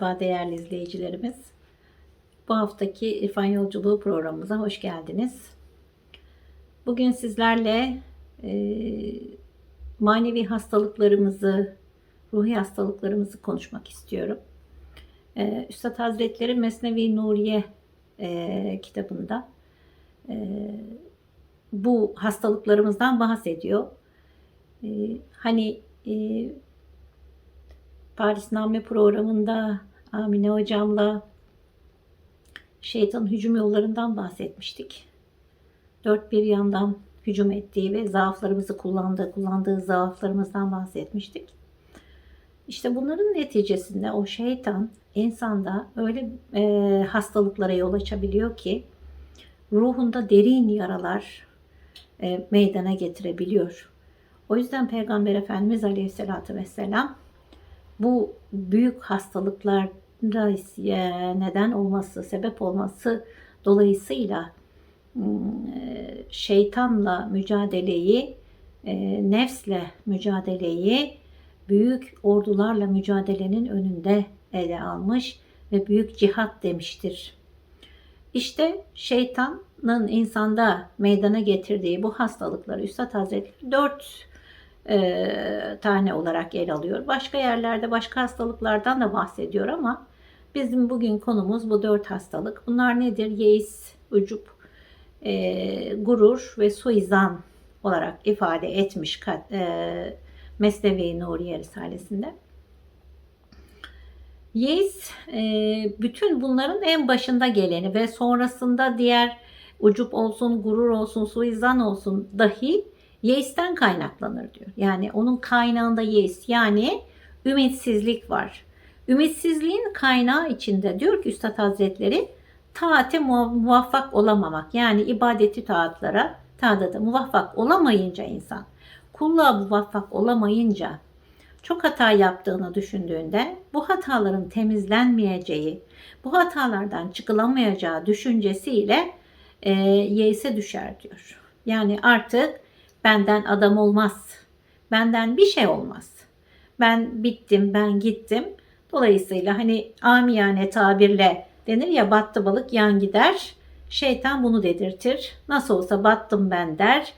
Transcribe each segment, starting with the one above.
Merhaba değerli izleyicilerimiz. Bu haftaki İrfan Yolculuğu programımıza hoş geldiniz. Bugün sizlerle e, manevi hastalıklarımızı, ruhi hastalıklarımızı konuşmak istiyorum. E, Üstad Hazretleri Mesnevi Nuriye e, kitabında e, bu hastalıklarımızdan bahsediyor. E, hani e, Parisname programında Amine hocamla şeytan hücum yollarından bahsetmiştik. Dört bir yandan hücum ettiği ve zaaflarımızı kullandığı, kullandığı zaaflarımızdan bahsetmiştik. İşte bunların neticesinde o şeytan insanda öyle e, hastalıklara yol açabiliyor ki ruhunda derin yaralar e, meydana getirebiliyor. O yüzden Peygamber Efendimiz Aleyhisselatü Vesselam bu büyük hastalıklara neden olması, sebep olması dolayısıyla şeytanla mücadeleyi, nefsle mücadeleyi büyük ordularla mücadelenin önünde ele almış ve büyük cihat demiştir. İşte şeytanın insanda meydana getirdiği bu hastalıkları Üstad Hazretleri dört e, tane olarak el alıyor. Başka yerlerde başka hastalıklardan da bahsediyor ama bizim bugün konumuz bu dört hastalık. Bunlar nedir? Yeis, ucup, e, gurur ve suizan olarak ifade etmiş e, Mesnevi Nuriye Risalesi'nde. Yeis e, bütün bunların en başında geleni ve sonrasında diğer ucup olsun, gurur olsun, suizan olsun dahi Yeisten kaynaklanır diyor. Yani onun kaynağında yes yani ümitsizlik var. Ümitsizliğin kaynağı içinde diyor ki Üstad Hazretleri taate muvaffak olamamak yani ibadeti taatlara taada muvaffak olamayınca insan kulluğa muvaffak olamayınca çok hata yaptığını düşündüğünde bu hataların temizlenmeyeceği, bu hatalardan çıkılamayacağı düşüncesiyle e, yeise düşer diyor. Yani artık Benden adam olmaz. Benden bir şey olmaz. Ben bittim, ben gittim. Dolayısıyla hani amiyane tabirle denir ya battı balık yan gider. Şeytan bunu dedirtir. Nasıl olsa battım ben der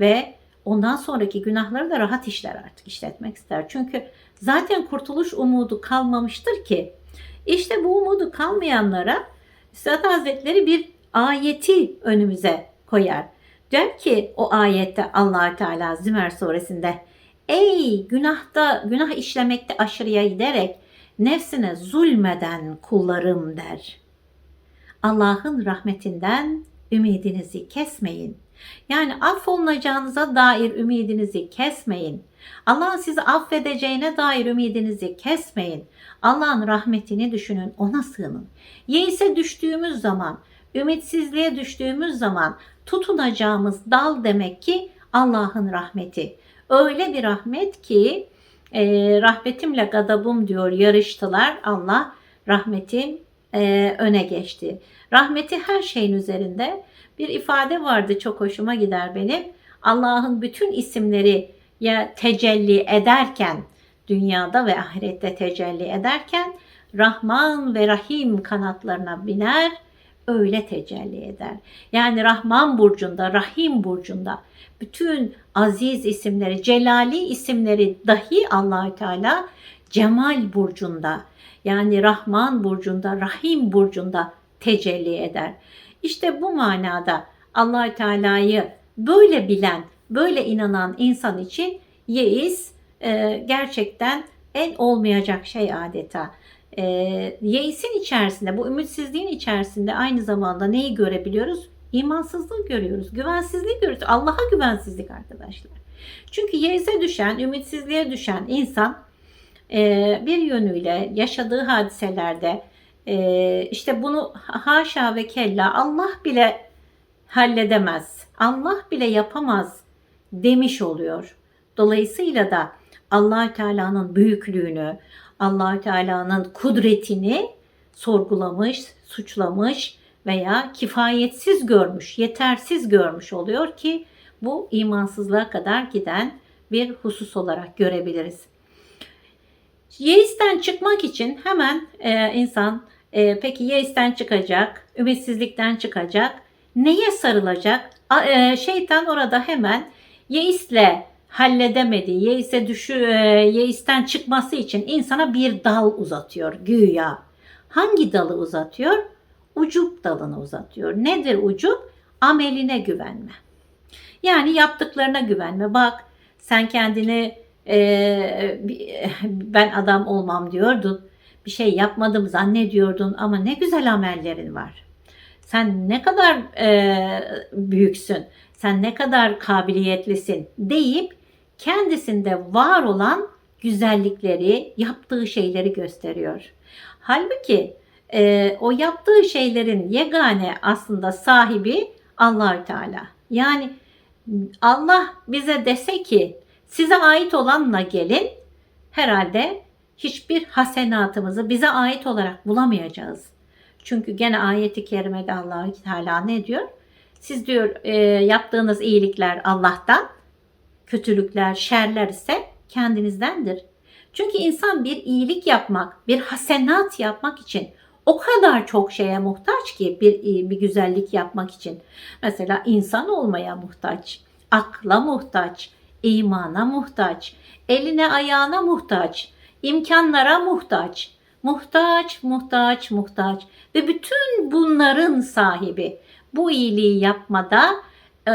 ve ondan sonraki günahları da rahat işler artık işletmek ister. Çünkü zaten kurtuluş umudu kalmamıştır ki. İşte bu umudu kalmayanlara Üstad Hazretleri bir ayeti önümüze koyar. Der ki o ayette allah Teala Zümer suresinde Ey günahta günah işlemekte aşırıya giderek nefsine zulmeden kullarım der. Allah'ın rahmetinden ümidinizi kesmeyin. Yani affolunacağınıza dair ümidinizi kesmeyin. Allah'ın sizi affedeceğine dair ümidinizi kesmeyin. Allah'ın rahmetini düşünün, ona sığının. Yeise düştüğümüz zaman, ümitsizliğe düştüğümüz zaman tutunacağımız dal demek ki Allah'ın rahmeti. Öyle bir rahmet ki e, rahmetimle gadabım diyor yarıştılar. Allah rahmetim e, öne geçti. Rahmeti her şeyin üzerinde. Bir ifade vardı çok hoşuma gider benim. Allah'ın bütün isimleri ya tecelli ederken dünyada ve ahirette tecelli ederken Rahman ve Rahim kanatlarına biner öyle tecelli eder. Yani Rahman burcunda, Rahim burcunda bütün aziz isimleri, celali isimleri dahi Allahü Teala Cemal burcunda yani Rahman burcunda, Rahim burcunda tecelli eder. İşte bu manada Allahü Teala'yı böyle bilen, böyle inanan insan için yeis e, gerçekten en olmayacak şey adeta e, yeisin içerisinde, bu ümitsizliğin içerisinde aynı zamanda neyi görebiliyoruz? İmansızlığı görüyoruz, güvensizliği görüyoruz. Allah'a güvensizlik arkadaşlar. Çünkü yeise düşen, ümitsizliğe düşen insan e, bir yönüyle yaşadığı hadiselerde e, işte bunu haşa ve kella Allah bile halledemez, Allah bile yapamaz demiş oluyor. Dolayısıyla da allah Teala'nın büyüklüğünü, allah Teala'nın kudretini sorgulamış, suçlamış veya kifayetsiz görmüş, yetersiz görmüş oluyor ki bu imansızlığa kadar giden bir husus olarak görebiliriz. Yeisten çıkmak için hemen e, insan e, peki yeisten çıkacak, ümitsizlikten çıkacak, neye sarılacak? A, e, şeytan orada hemen yeisle halledemediği, yeise düşü, e, yeisten çıkması için insana bir dal uzatıyor güya. Hangi dalı uzatıyor? Ucup dalını uzatıyor. Nedir ucup? Ameline güvenme. Yani yaptıklarına güvenme. Bak sen kendini e, ben adam olmam diyordun. Bir şey yapmadım zannediyordun ama ne güzel amellerin var. Sen ne kadar e, büyüksün, sen ne kadar kabiliyetlisin deyip kendisinde var olan güzellikleri, yaptığı şeyleri gösteriyor. Halbuki e, o yaptığı şeylerin yegane aslında sahibi Allahü Teala. Yani Allah bize dese ki size ait olanla gelin herhalde hiçbir hasenatımızı bize ait olarak bulamayacağız. Çünkü gene ayeti kerimede Allah Teala ne diyor? Siz diyor e, yaptığınız iyilikler Allah'tan, kötülükler, şerler ise kendinizdendir. Çünkü insan bir iyilik yapmak, bir hasenat yapmak için o kadar çok şeye muhtaç ki bir bir güzellik yapmak için. Mesela insan olmaya muhtaç, akla muhtaç, imana muhtaç, eline ayağına muhtaç, imkanlara muhtaç. Muhtaç, muhtaç, muhtaç ve bütün bunların sahibi bu iyiliği yapmada e,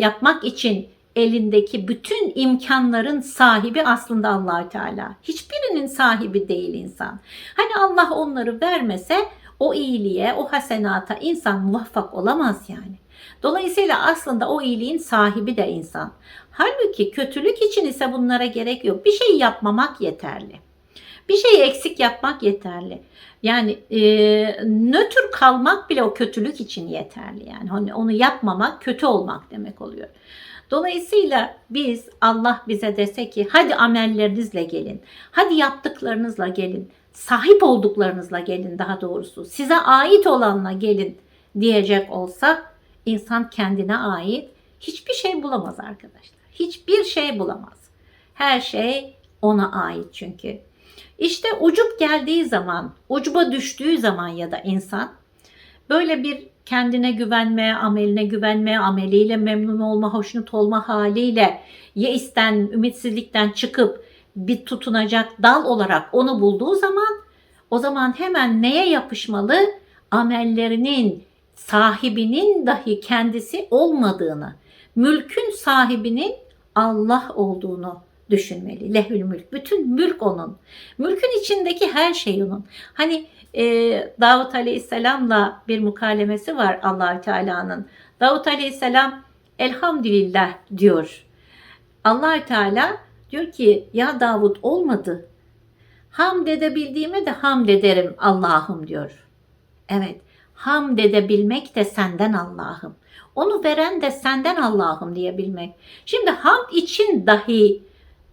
yapmak için elindeki bütün imkanların sahibi aslında allah Teala. Hiçbirinin sahibi değil insan. Hani Allah onları vermese o iyiliğe, o hasenata insan muvaffak olamaz yani. Dolayısıyla aslında o iyiliğin sahibi de insan. Halbuki kötülük için ise bunlara gerek yok. Bir şey yapmamak yeterli. Bir şeyi eksik yapmak yeterli. Yani e, nötr kalmak bile o kötülük için yeterli. Yani hani onu yapmamak kötü olmak demek oluyor. Dolayısıyla biz Allah bize dese ki hadi amellerinizle gelin. Hadi yaptıklarınızla gelin. Sahip olduklarınızla gelin daha doğrusu. Size ait olanla gelin diyecek olsa insan kendine ait hiçbir şey bulamaz arkadaşlar. Hiçbir şey bulamaz. Her şey ona ait çünkü. İşte ucup geldiği zaman, ucuba düştüğü zaman ya da insan böyle bir kendine güvenme, ameline güvenme, ameliyle memnun olma, hoşnut olma haliyle yeisten, ümitsizlikten çıkıp bir tutunacak dal olarak onu bulduğu zaman o zaman hemen neye yapışmalı? Amellerinin sahibinin dahi kendisi olmadığını, mülkün sahibinin Allah olduğunu düşünmeli. Lehül mülk. Bütün mülk onun. Mülkün içindeki her şey onun. Hani e, Davut Aleyhisselam'la bir mukalemesi var allah Teala'nın. Davut Aleyhisselam elhamdülillah diyor. allah Teala diyor ki ya Davut olmadı. Hamd edebildiğime de hamd ederim Allah'ım diyor. Evet hamd edebilmek de senden Allah'ım. Onu veren de senden Allah'ım diyebilmek. Şimdi hamd için dahi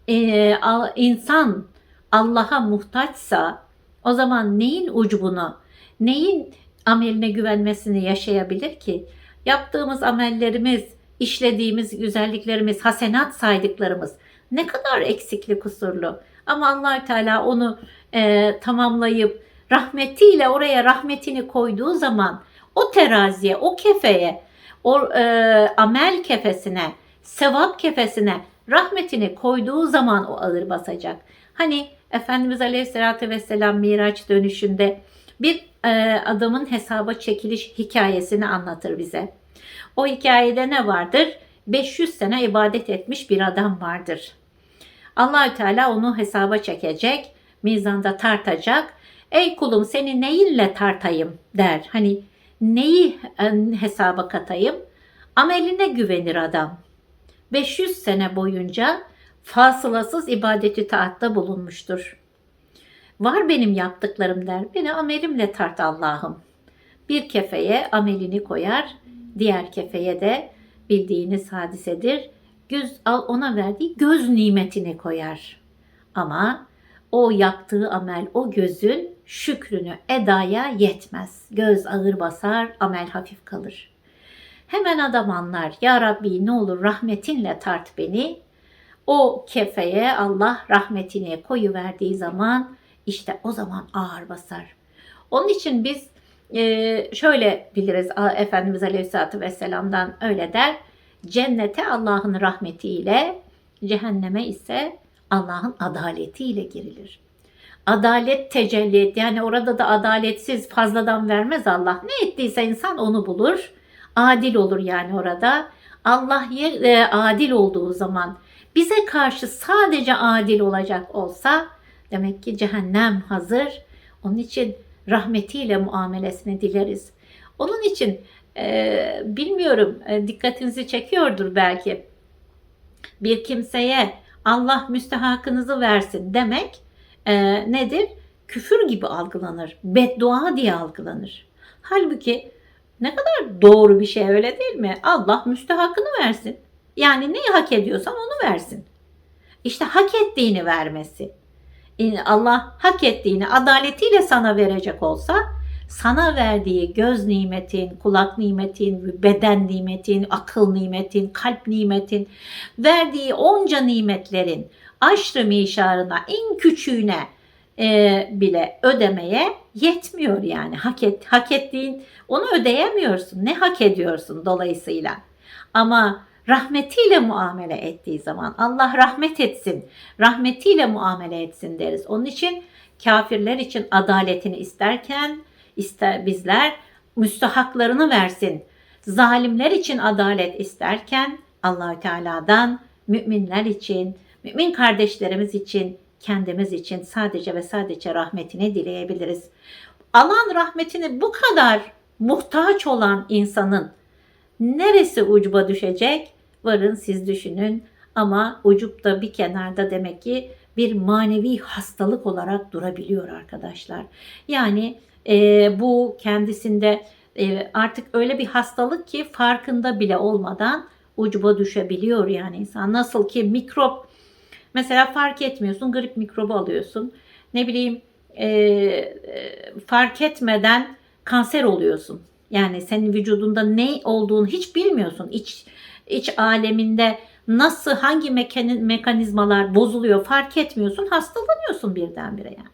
e, insan Allah'a muhtaçsa o zaman neyin ucubunu, neyin ameline güvenmesini yaşayabilir ki? Yaptığımız amellerimiz, işlediğimiz güzelliklerimiz, hasenat saydıklarımız ne kadar eksikli kusurlu. Ama allah Teala onu e, tamamlayıp rahmetiyle oraya rahmetini koyduğu zaman o teraziye, o kefeye, o e, amel kefesine, sevap kefesine rahmetini koyduğu zaman o ağır basacak. Hani Efendimiz Aleyhisselatü Vesselam Miraç dönüşünde bir e, adamın hesaba çekiliş hikayesini anlatır bize. O hikayede ne vardır? 500 sene ibadet etmiş bir adam vardır. Allahü Teala onu hesaba çekecek, mizanda tartacak. Ey kulum seni neyinle tartayım der. Hani neyi e, hesaba katayım? Ameline güvenir adam. 500 sene boyunca fasılasız ibadeti taatta bulunmuştur. Var benim yaptıklarım der. Beni amelimle tart Allah'ım. Bir kefeye amelini koyar, diğer kefeye de bildiğiniz hadisedir. Göz al ona verdiği göz nimetini koyar. Ama o yaptığı amel o gözün şükrünü edaya yetmez. Göz ağır basar, amel hafif kalır. Hemen adam anlar. Ya Rabbi ne olur rahmetinle tart beni. O kefeye Allah rahmetini koyu verdiği zaman işte o zaman ağır basar. Onun için biz e, şöyle biliriz Efendimiz Aleyhisselatü Vesselam'dan öyle der. Cennete Allah'ın rahmetiyle, cehenneme ise Allah'ın adaletiyle girilir. Adalet tecelli et. Yani orada da adaletsiz fazladan vermez Allah. Ne ettiyse insan onu bulur. Adil olur yani orada. Allah e, adil olduğu zaman bize karşı sadece adil olacak olsa demek ki cehennem hazır. Onun için rahmetiyle muamelesini dileriz. Onun için e, bilmiyorum e, dikkatinizi çekiyordur belki. Bir kimseye Allah müstehakınızı versin demek e, nedir? Küfür gibi algılanır. Beddua diye algılanır. Halbuki ne kadar doğru bir şey öyle değil mi? Allah müstehakını versin. Yani neyi hak ediyorsan onu versin. İşte hak ettiğini vermesi. Allah hak ettiğini adaletiyle sana verecek olsa sana verdiği göz nimetin, kulak nimetin, beden nimetin, akıl nimetin, kalp nimetin, verdiği onca nimetlerin aşrı mişarına en küçüğüne e, bile ödemeye yetmiyor yani. Hak, et, hak ettiğin onu ödeyemiyorsun. Ne hak ediyorsun dolayısıyla. Ama rahmetiyle muamele ettiği zaman Allah rahmet etsin, rahmetiyle muamele etsin deriz. Onun için kafirler için adaletini isterken ister bizler müstahaklarını versin. Zalimler için adalet isterken Allahü Teala'dan müminler için, mümin kardeşlerimiz için, kendimiz için sadece ve sadece rahmetini dileyebiliriz. Allah'ın rahmetini bu kadar muhtaç olan insanın neresi ucuba düşecek? Varın siz düşünün ama ucup da bir kenarda demek ki bir manevi hastalık olarak durabiliyor arkadaşlar. Yani e, bu kendisinde e, artık öyle bir hastalık ki farkında bile olmadan ucuba düşebiliyor yani insan. Nasıl ki mikrop mesela fark etmiyorsun grip mikrobu alıyorsun. Ne bileyim e, e, fark etmeden kanser oluyorsun. Yani senin vücudunda ne olduğunu hiç bilmiyorsun. İç, iç aleminde nasıl hangi mekani- mekanizmalar bozuluyor fark etmiyorsun. Hastalanıyorsun birdenbire yani.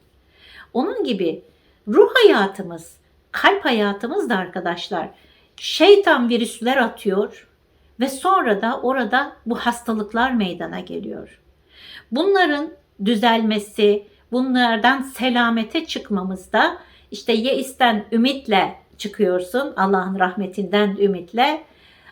Onun gibi ruh hayatımız, kalp hayatımız da arkadaşlar şeytan virüsler atıyor ve sonra da orada bu hastalıklar meydana geliyor. Bunların düzelmesi, bunlardan selamete çıkmamızda işte yeisten ümitle çıkıyorsun Allah'ın rahmetinden ümitle.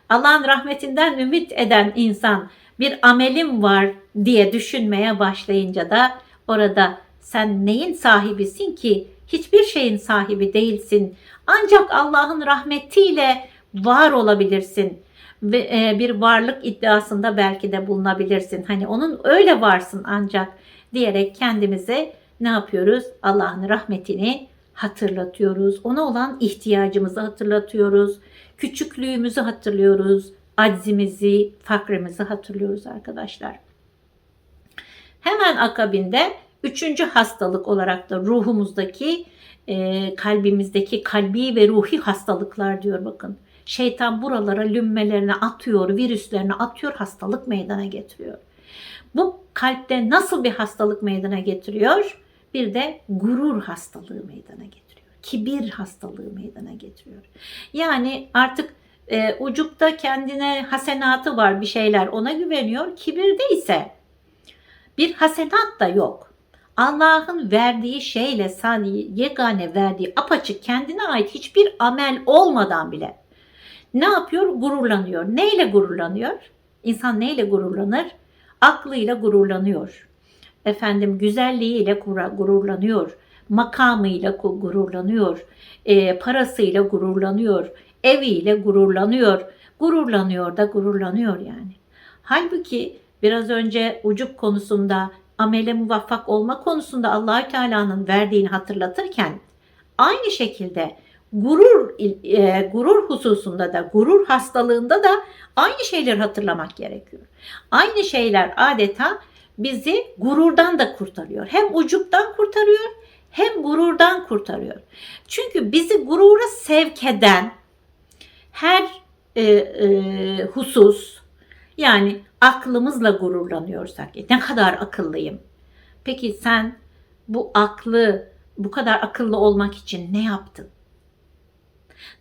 Allah'ın rahmetinden ümit eden insan bir amelim var diye düşünmeye başlayınca da orada sen neyin sahibisin ki? Hiçbir şeyin sahibi değilsin. Ancak Allah'ın rahmetiyle var olabilirsin ve e, bir varlık iddiasında belki de bulunabilirsin. Hani onun öyle varsın ancak diyerek kendimize ne yapıyoruz? Allah'ın rahmetini hatırlatıyoruz. Ona olan ihtiyacımızı hatırlatıyoruz. Küçüklüğümüzü hatırlıyoruz. Aczimizi, fakrimizi hatırlıyoruz arkadaşlar. Hemen akabinde üçüncü hastalık olarak da ruhumuzdaki, e, kalbimizdeki kalbi ve ruhi hastalıklar diyor bakın. Şeytan buralara lümmelerini atıyor, virüslerini atıyor, hastalık meydana getiriyor. Bu kalpte nasıl bir hastalık meydana getiriyor? Bir de gurur hastalığı meydana getiriyor. Kibir hastalığı meydana getiriyor. Yani artık e, ucupta kendine hasenatı var bir şeyler ona güveniyor. Kibirde ise bir hasenat da yok. Allah'ın verdiği şeyle sani yegane verdiği apaçık kendine ait hiçbir amel olmadan bile ne yapıyor? Gururlanıyor. Neyle gururlanıyor? İnsan neyle gururlanır? Aklıyla gururlanıyor. Efendim güzelliğiyle gururlanıyor. Makamıyla gu- gururlanıyor. E, parasıyla gururlanıyor. Eviyle gururlanıyor. Gururlanıyor da gururlanıyor yani. Halbuki biraz önce ucup konusunda amele muvaffak olma konusunda Allahü Teala'nın verdiğini hatırlatırken aynı şekilde gurur e, gurur hususunda da gurur hastalığında da aynı şeyleri hatırlamak gerekiyor. Aynı şeyler adeta bizi gururdan da kurtarıyor. Hem ucuptan kurtarıyor hem gururdan kurtarıyor. Çünkü bizi gurura sevk eden her e, e, husus Yani aklımızla gururlanıyorsak, e, ne kadar akıllıyım. Peki sen bu aklı, bu kadar akıllı olmak için ne yaptın?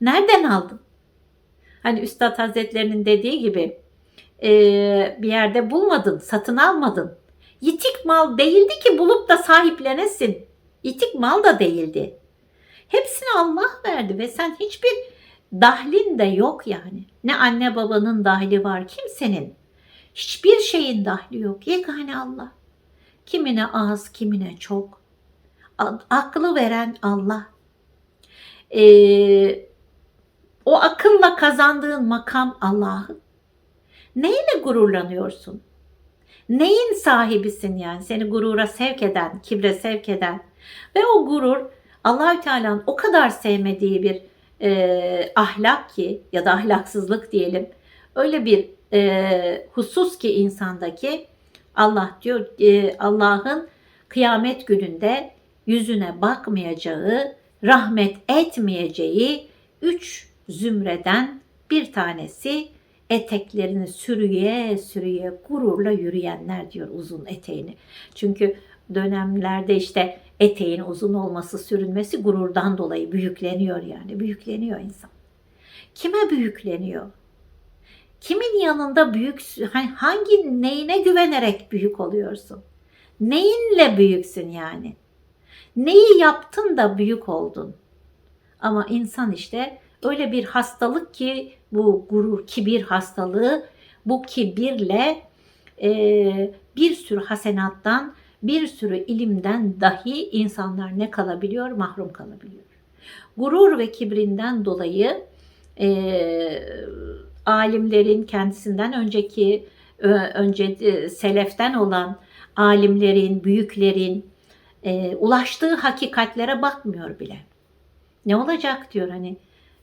Nereden aldın? Hani Üstad Hazretlerinin dediği gibi e, bir yerde bulmadın, satın almadın. Yitik mal değildi ki bulup da sahiplenesin. Yitik mal da değildi. Hepsini Allah verdi ve sen hiçbir dahlin de yok yani. Ne anne babanın dahli var kimsenin. Hiçbir şeyin dahli yok. Yegane Allah. Kimine az, kimine çok. Aklı veren Allah. Ee, o akılla kazandığın makam Allah'ın. Neyle gururlanıyorsun? Neyin sahibisin yani seni gurura sevk eden, kibre sevk eden ve o gurur Allahü Teala'nın o kadar sevmediği bir e, ahlak ki ya da ahlaksızlık diyelim. Öyle bir e, husus ki insandaki Allah diyor e, Allah'ın kıyamet gününde yüzüne bakmayacağı, rahmet etmeyeceği üç zümreden bir tanesi eteklerini sürüye sürüye gururla yürüyenler diyor uzun eteğini. Çünkü dönemlerde işte eteğin uzun olması, sürünmesi gururdan dolayı büyükleniyor yani. Büyükleniyor insan. Kime büyükleniyor? Kimin yanında büyük, hani hangi neyine güvenerek büyük oluyorsun? Neyinle büyüksün yani? Neyi yaptın da büyük oldun? Ama insan işte öyle bir hastalık ki bu gurur, kibir hastalığı, bu kibirle e, bir sürü hasenattan, bir sürü ilimden dahi insanlar ne kalabiliyor? Mahrum kalabiliyor. Gurur ve kibrinden dolayı e, alimlerin kendisinden önceki önce e, seleften olan alimlerin, büyüklerin e, ulaştığı hakikatlere bakmıyor bile. Ne olacak diyor hani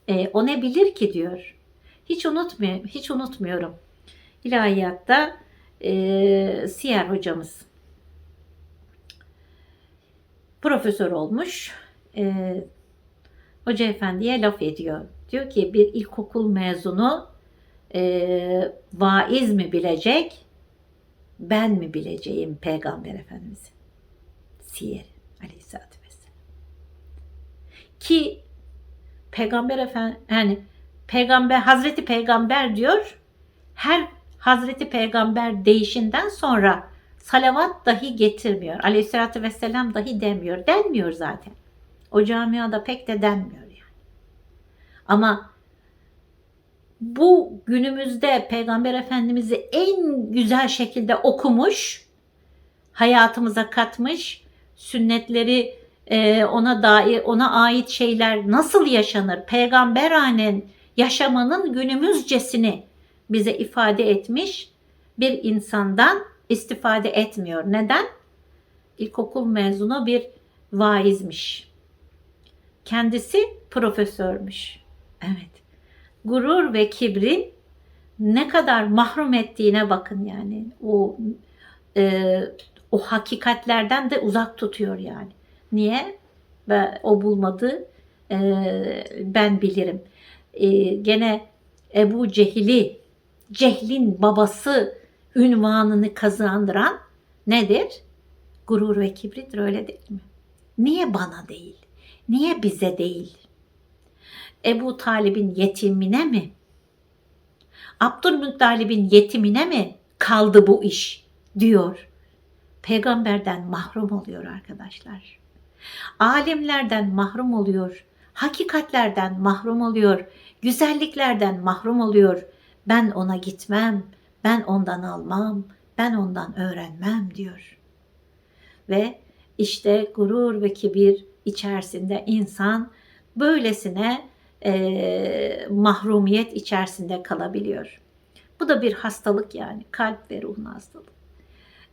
e, o ne bilir ki diyor. Hiç unutmuyor, hiç unutmuyorum. İlahiyatta e, Siyer hocamız profesör olmuş. E, Hoca efendiye laf ediyor. Diyor ki bir ilkokul mezunu e, vaiz mi bilecek, ben mi bileceğim Peygamber Efendimiz'i? Siyer aleyhissalatü vesselam. Ki Peygamber Efendi yani Peygamber Hazreti Peygamber diyor her Hazreti Peygamber değişinden sonra salavat dahi getirmiyor. Aleyhissalatü vesselam dahi demiyor. Denmiyor zaten. O camiada pek de denmiyor yani. Ama bu günümüzde Peygamber Efendimiz'i en güzel şekilde okumuş, hayatımıza katmış, sünnetleri e, ona dair ona ait şeyler nasıl yaşanır? Peygamberanen yaşamanın günümüzcesini bize ifade etmiş bir insandan istifade etmiyor. Neden? İlkokul mezunu bir vaizmiş. Kendisi profesörmüş. Evet. Gurur ve kibrin ne kadar mahrum ettiğine bakın yani. O e, o hakikatlerden de uzak tutuyor yani. Niye? Ve o bulmadı. E, ben bilirim. E, gene Ebu Cehil'i, Cehlin babası ünvanını kazandıran nedir? Gurur ve kibridir öyle değil mi? Niye bana değil? Niye bize değil? Ebu Talib'in yetimine mi? Abdülmuttalib'in yetimine mi kaldı bu iş diyor. Peygamberden mahrum oluyor arkadaşlar. Alimlerden mahrum oluyor. Hakikatlerden mahrum oluyor. Güzelliklerden mahrum oluyor. Ben ona gitmem, ben ondan almam, ben ondan öğrenmem diyor. Ve işte gurur ve kibir içerisinde insan böylesine e, mahrumiyet içerisinde kalabiliyor. Bu da bir hastalık yani kalp ve ruhun hastalığı.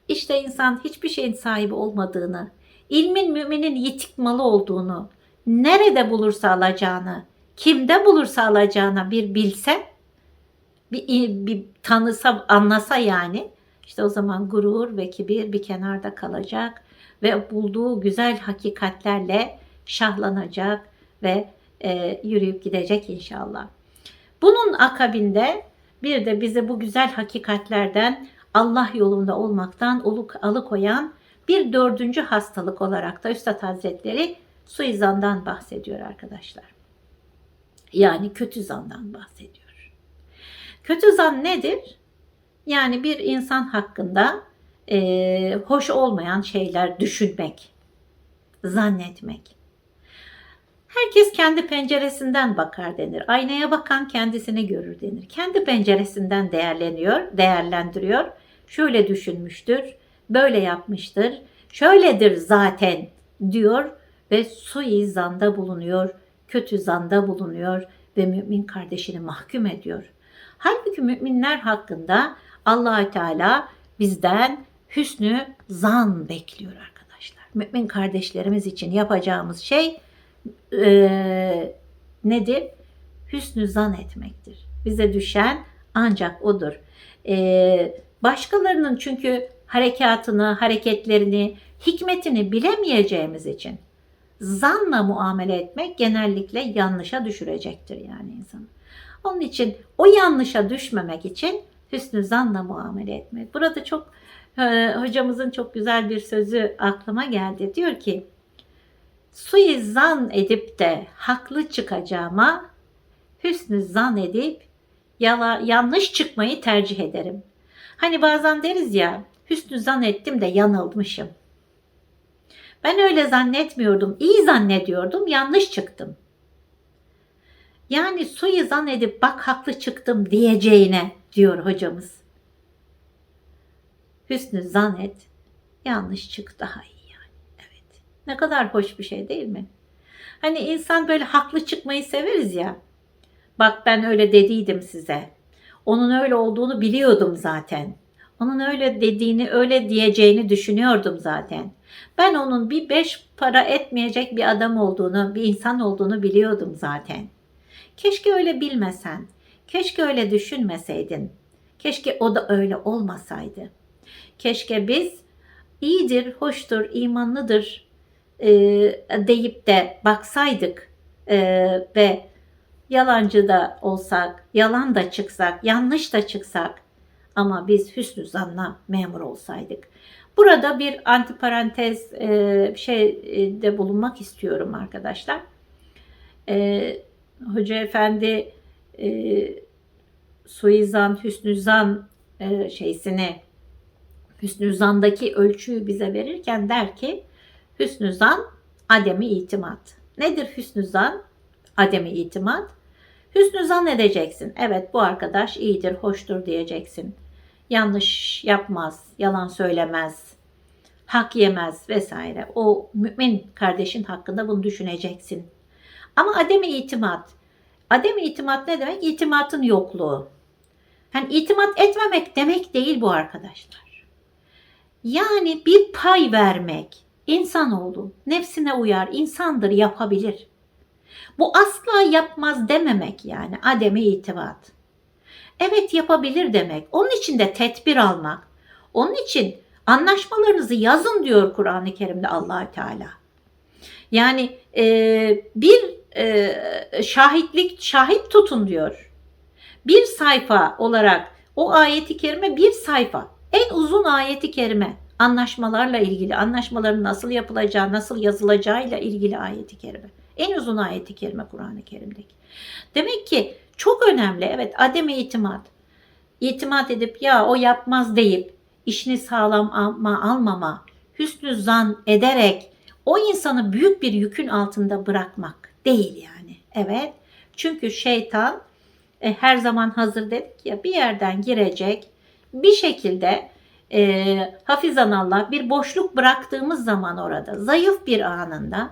İşte insan hiçbir şeyin sahibi olmadığını, ilmin müminin yitik malı olduğunu, nerede bulursa alacağını, kimde bulursa alacağını bir bilse, bir, bir tanısa, anlasa yani, işte o zaman gurur ve kibir bir kenarda kalacak ve bulduğu güzel hakikatlerle şahlanacak ve e, yürüyüp gidecek inşallah. Bunun akabinde bir de bizi bu güzel hakikatlerden Allah yolunda olmaktan alıkoyan bir dördüncü hastalık olarak da Üstad Hazretleri suizandan bahsediyor arkadaşlar. Yani kötü zandan bahsediyor. Kötü zan nedir? Yani bir insan hakkında eee, hoş olmayan şeyler düşünmek, zannetmek. Herkes kendi penceresinden bakar denir. Aynaya bakan kendisini görür denir. Kendi penceresinden değerleniyor, değerlendiriyor. Şöyle düşünmüştür, böyle yapmıştır, şöyledir zaten diyor ve suizanda bulunuyor, kötü zanda bulunuyor ve mümin kardeşini mahkum ediyor. Halbuki müminler hakkında Allahü Teala bizden hüsnü zan bekliyor arkadaşlar. Mümin kardeşlerimiz için yapacağımız şey eee, nedir? Hüsnü zan etmektir. Bize düşen ancak odur. Eee, başkalarının çünkü harekatını, hareketlerini, hikmetini bilemeyeceğimiz için zanla muamele etmek genellikle yanlışa düşürecektir yani insanı. Onun için o yanlışa düşmemek için hüsnü zanla muamele etmek. Burada çok e, hocamızın çok güzel bir sözü aklıma geldi. Diyor ki suizan edip de haklı çıkacağıma hüsnü zan edip yala, yanlış çıkmayı tercih ederim. Hani bazen deriz ya hüsnü zan ettim de yanılmışım. Ben öyle zannetmiyordum, iyi zannediyordum, yanlış çıktım. Yani suizan edip bak haklı çıktım diyeceğine diyor hocamız. Hüsnü zan et, yanlış çık daha iyi yani. Evet. Ne kadar hoş bir şey değil mi? Hani insan böyle haklı çıkmayı severiz ya. Bak ben öyle dediydim size. Onun öyle olduğunu biliyordum zaten. Onun öyle dediğini, öyle diyeceğini düşünüyordum zaten. Ben onun bir beş para etmeyecek bir adam olduğunu, bir insan olduğunu biliyordum zaten. Keşke öyle bilmesen. Keşke öyle düşünmeseydin. Keşke o da öyle olmasaydı. Keşke biz iyidir, hoştur, imanlıdır e, deyip de baksaydık e, ve yalancı da olsak, yalan da çıksak, yanlış da çıksak ama biz hüsnü zanla memur olsaydık. Burada bir antiparantez e, şey e, bulunmak istiyorum arkadaşlar. E, Hoca Efendi e, suizan, hüsnü zan e, şeysini hüsnü zandaki ölçüyü bize verirken der ki hüsnü zan ademi itimat. Nedir hüsnü zan? Ademi itimat. Hüsnü zan edeceksin. Evet bu arkadaş iyidir, hoştur diyeceksin. Yanlış yapmaz, yalan söylemez, hak yemez vesaire. O mümin kardeşin hakkında bunu düşüneceksin. Ama ademi itimat. Ademi itimat ne demek? İtimatın yokluğu. Yani itimat etmemek demek değil bu arkadaşlar. Yani bir pay vermek. İnsanoğlu nefsine uyar, insandır, yapabilir. Bu asla yapmaz dememek yani ademi itimat. Evet yapabilir demek. Onun için de tedbir almak. Onun için anlaşmalarınızı yazın diyor Kur'an-ı Kerim'de allah Teala. Yani e, bir e, şahitlik, şahit tutun diyor. Bir sayfa olarak o ayeti kerime bir sayfa. En uzun ayeti kerime anlaşmalarla ilgili, anlaşmaların nasıl yapılacağı, nasıl yazılacağıyla ilgili ayeti kerime. En uzun ayeti kerime Kur'an-ı Kerim'deki. Demek ki çok önemli. Evet adem itimat. İtimat edip ya o yapmaz deyip işini sağlam alma, almama, hüsnü zan ederek o insanı büyük bir yükün altında bırakmak değil yani. Evet. Çünkü şeytan e, her zaman hazır dedik ya bir yerden girecek bir şekilde e, hafizan Allah bir boşluk bıraktığımız zaman orada zayıf bir anında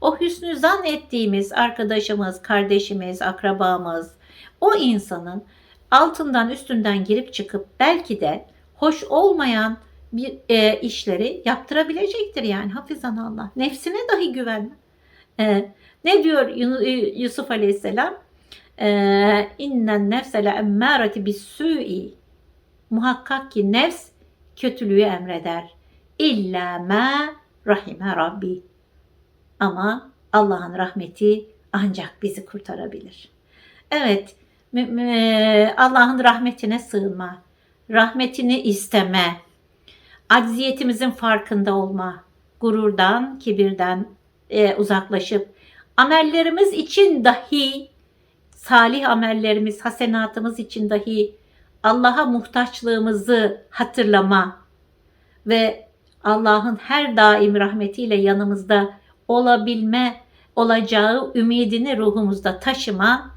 o hüsnü zan ettiğimiz arkadaşımız, kardeşimiz, akrabamız o insanın altından üstünden girip çıkıp belki de hoş olmayan bir e, işleri yaptırabilecektir yani hafizan Allah. Nefsine dahi güvenme. E, ne diyor Yusuf Aleyhisselam? E, İnnen nefse le emmâreti bis su'i. Muhakkak ki nefs kötülüğü emreder. İlla ma rahime Rabbi. Ama Allah'ın rahmeti ancak bizi kurtarabilir. Evet, Allah'ın rahmetine sığınma, rahmetini isteme, acziyetimizin farkında olma, gururdan, kibirden e, uzaklaşıp amellerimiz için dahi salih amellerimiz, hasenatımız için dahi Allah'a muhtaçlığımızı hatırlama ve Allah'ın her daim rahmetiyle yanımızda olabilme olacağı ümidini ruhumuzda taşıma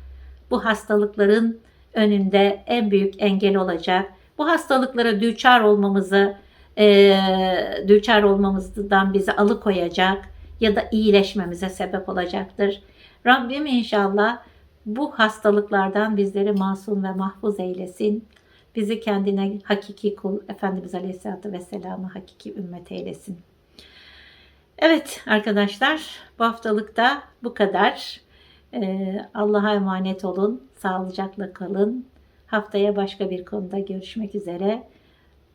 bu hastalıkların önünde en büyük engel olacak. Bu hastalıklara düçar olmamızı eee düçar olmamızdan bizi alıkoyacak ya da iyileşmemize sebep olacaktır. Rabbim inşallah bu hastalıklardan bizleri masum ve mahfuz eylesin. Bizi kendine hakiki kul Efendimiz Aleyhisselatü Vesselam'ı hakiki ümmet eylesin. Evet arkadaşlar bu haftalık da bu kadar. Ee, Allah'a emanet olun. Sağlıcakla kalın. Haftaya başka bir konuda görüşmek üzere.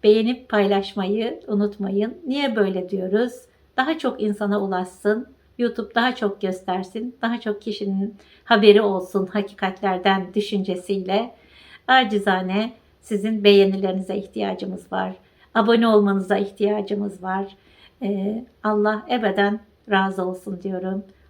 Beğenip paylaşmayı unutmayın. Niye böyle diyoruz? Daha çok insana ulaşsın. YouTube daha çok göstersin. Daha çok kişinin haberi olsun hakikatlerden düşüncesiyle. Acizane sizin beğenilerinize ihtiyacımız var. Abone olmanıza ihtiyacımız var. Ee, Allah ebeden razı olsun diyorum.